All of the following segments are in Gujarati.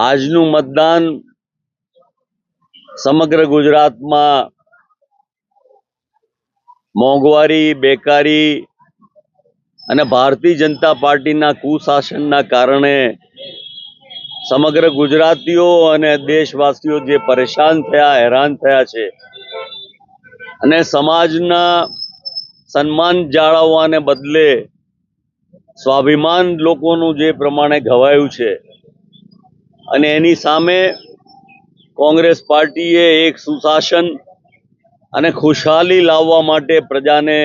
આજનું મતદાન સમગ્ર ગુજરાતમાં મોંઘવારી, બેકારી અને ભારતીય જનતા પાર્ટીના કુશાસનના કારણે સમગ્ર ગુજરાતીઓ અને દેશવાસીઓ જે પરેશાન થયા, હેરાન થયા છે અને સમાજના સન્માન જાળવવાને બદલે સ્વાભિમાન લોકોનું જે પ્રમાણે ઘવાયું છે અને એની સામે કોંગ્રેસ પાર્ટીએ એક સુશાસન અને ખુશહાલી લાવવા માટે પ્રજાને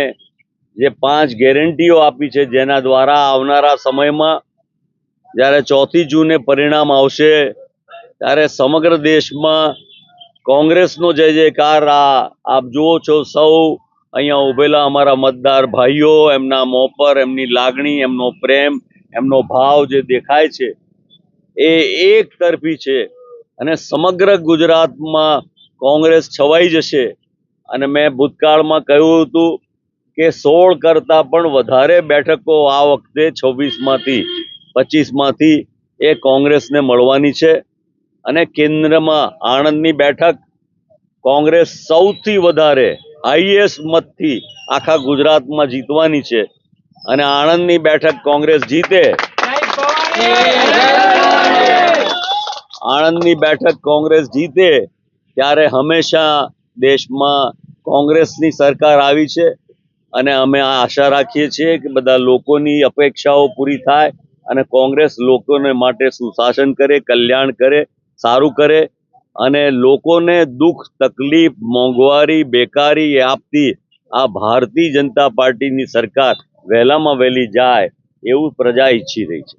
જે પાંચ ગેરંટીઓ આપી છે જેના દ્વારા આવનારા સમયમાં જ્યારે ચોથી જૂને પરિણામ આવશે, ત્યારે સમગ્ર દેશમાં કોંગ્રેસનો જય જયકાર, આ આપ જુઓ છો સૌ અહીંયા ઉભેલા અમારા મતદાર ભાઈઓ, એમના મોં પર એમની લાગણી, એમનો પ્રેમ, એમનો ભાવ જે દેખાય છે એ એક તરફી છે. અને સમગ્ર ગુજરાતમાં કોંગ્રેસ છવાઈ જશે. અને મેં ભૂતકાળમાં કહ્યું હતું કે સોળ કરતાં પણ વધારે બેઠકો આ વખતે છવ્વીસમાંથી, પચીસમાંથી એ કોંગ્રેસને મળવાની છે. અને કેન્દ્રમાં આણંદની બેઠક કોંગ્રેસ સૌથી વધારે, હાઈએસ્ટ મતથી આખા ગુજરાતમાં જીતવાની છે. અને આણંદની બેઠક કોંગ્રેસ જીતે. આણંદની બેઠક કોંગ્રેસ જીતે, ત્યારે હંમેશા દેશમાં કોંગ્રેસની સરકાર આવી છે. અને અમે આ આશા રાખીએ છીએ કે બધા લોકોની અપેક્ષાઓ પૂરી થાય અને કોંગ્રેસ લોકોને માટે સુશાસન કરે, કલ્યાણ કરે, સારું કરે અને લોકોને દુઃખ, તકલીફ, મોંઘવારી, બેકારી આપતી આ ભારતીય જનતા પાર્ટીની સરકાર વહેલામાં વહેલી જાય એવું પ્રજા ઈચ્છી રહી છે.